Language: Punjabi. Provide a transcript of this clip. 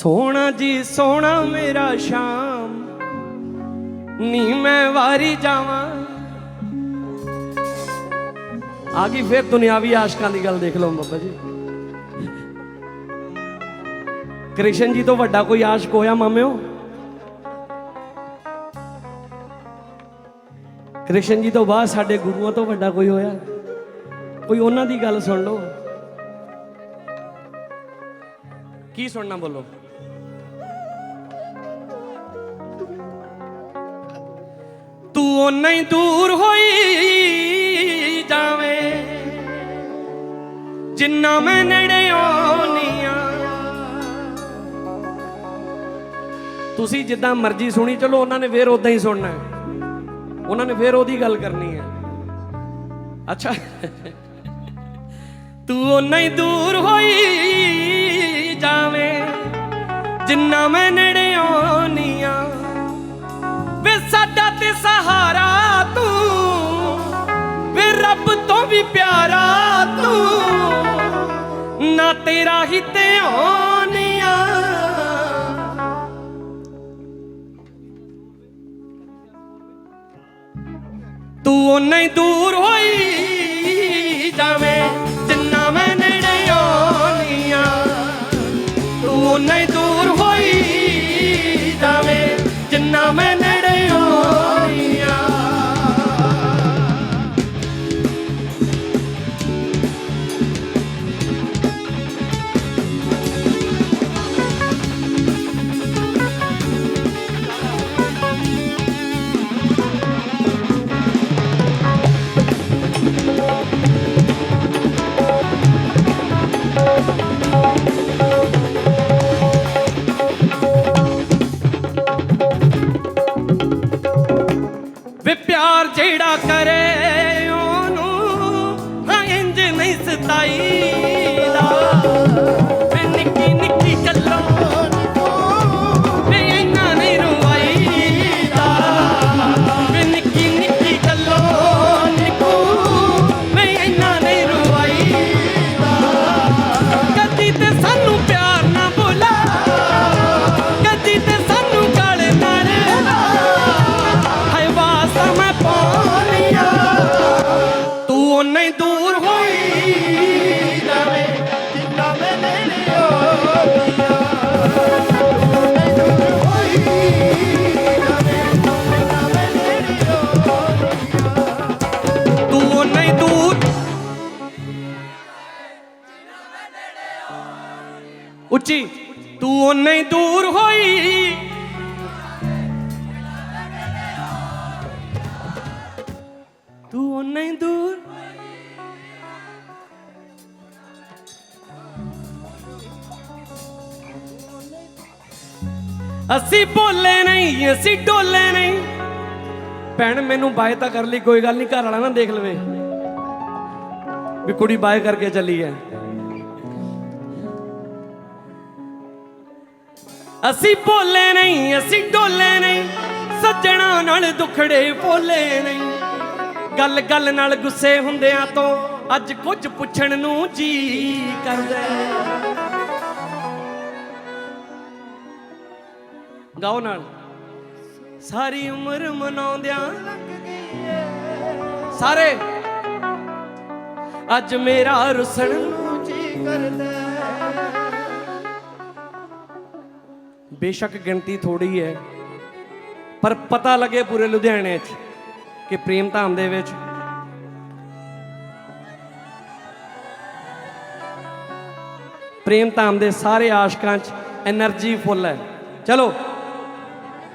ਸੋਹਣਾ ਜੀ, ਸੋਹਣਾ ਮੇਰਾ ਸ਼ਾਮ। ਨੀ ਮੈਂ ਵਾਰੀ ਜਾਵਾਂ। ਆ ਗਈ ਫਿਰ ਦੁਨਿਆਵੀ ਆਸ਼ਕਾਂ ਦੀ ਗੱਲ ਦੇਖ ਲਓ ਬਾਬਾ ਜੀ। ਕ੍ਰਿਸ਼ਨ ਜੀ ਤੋਂ ਵੱਡਾ ਕੋਈ ਆਸ਼ਕ ਹੋਇਆ ਮਾਮਿਓ? ਕ੍ਰਿਸ਼ਨ ਜੀ ਤੋਂ ਬਾਅਦ ਸਾਡੇ ਗੁਰੂਆਂ ਤੋਂ ਵੱਡਾ ਕੋਈ ਹੋਇਆ? ਕੋਈ ਉਹਨਾਂ ਦੀ ਗੱਲ ਸੁਣ ਲਓ। ਕੀ ਸੁਣਨਾ ਬੋਲੋ? ਤੂੰ ਹੀ ਦੂਰ ਹੋਈ ਜਾਵੇਂ? ਜਿੰਨਾ ਮੈਂ ਨੇੜੇ ਆਉਣੀਆਂ ਤੁਸੀਂ ਜਿੱਦਾਂ ਮਰਜ਼ੀ ਸੁਣੀ, ਚਲੋ ਉਹਨਾਂ ਨੇ ਫੇਰ ਉਦਾਂ ਹੀ ਸੁਣਨਾ ਉਹਨਾਂ ਨੇ ਫੇਰ ਉਹਦੀ ਗੱਲ ਕਰਨੀ ਹੈ। ਅੱਛਾ। ਤੂੰ ਓਨਾ ਹੀ ਦੂਰ ਹੋਈ ਜਾਵੇ। ਜਿੰਨਾ ਮੈਂ ਨੇੜੇ ਆਉਣੀਆਂ ਵੇ ਸਾਡਾ ਤੇ ਸਹਾਰਾ ਤੂੰ। ਵੇ ਰੱਬ ਤੋਂ ਵੀ ਪਿਆਰਾ ਤੂੰ। ਨਾ ਤੇਰਾ ਹੀ ਤੇ ਆਉਣੀਆਂ। ਤੂੰ ਉਹਨੇ ਦੂਰ ਹੋਈ ਜਾਵੇਂ, ਜਿੰਨਾ ਮੈਂ ਨੇੜੇ ਆਉਣੀਆਂ। ਤੂੰ ਓਨਾ ਉੱਚੀ, ਤੂੰ ਓਨਾ ਹੀ ਦੂਰ ਹੋਈ। ਤੂੰ ਓਨਾ ਹੀ ਦੂਰ। ਅਸੀਂ ਬੋਲੇ ਨਹੀਂ, ਅਸੀਂ ਡੋਲੇ ਨਹੀਂ। ਭੈਣ, ਮੈਨੂੰ ਬਾਏ ਤਾਂ ਕਰ ਲਈ, ਕੋਈ ਗੱਲ ਨਹੀਂ, ਘਰ ਵਾਲਾ ਨਾ ਦੇਖ ਲਵੇ। ਵੀ ਕੁੜੀ ਬਾਏ ਕਰਕੇ ਚੱਲੀ ਹੈ। ਅਸੀਂ ਬੋਲੇ ਨਹੀਂ, ਅਸੀਂ ਡੋਲੇ ਨਹੀਂ, ਸੱਜਣਾ ਨਾਲ ਦੁਖੜੇ ਬੋਲੇ ਨਹੀਂ। ਗੱਲ ਗੱਲ ਨਾਲ ਗੁੱਸੇ ਹੁੰਦਿਆਂ ਤੋਂ ਅੱਜ ਕੁਝ ਪੁੱਛਣ ਨੂੰ ਜੀ ਕਰਦਾ ਗਾਓ ਨਾਲ। ਸਾਰੀ ਉਮਰ ਮਨਾਉਂਦਿਆਂ ਸਾਰੇ। ਅੱਜ ਮੇਰਾ ਰੁਸਣ ਨੂੰ ਜੀ ਕਰਦਾ ਬੇਸ਼ੱਕ ਗਿਣਤੀ ਥੋੜੀ ਹੈ, ਪਰ ਪਤਾ ਲੱਗੇ ਪੂਰੇ ਲੁਧਿਆਣੇ 'ਚ ਕਿ ਪ੍ਰੇਮ ਧਾਮ ਦੇ ਵਿੱਚ ਪ੍ਰੇਮ ਧਾਮ ਦੇ ਸਾਰੇ ਆਸ਼ਕਾਂ 'ਚ એનર્ਜੀ ਫੁੱਲ ਹੈ। ਚਲੋ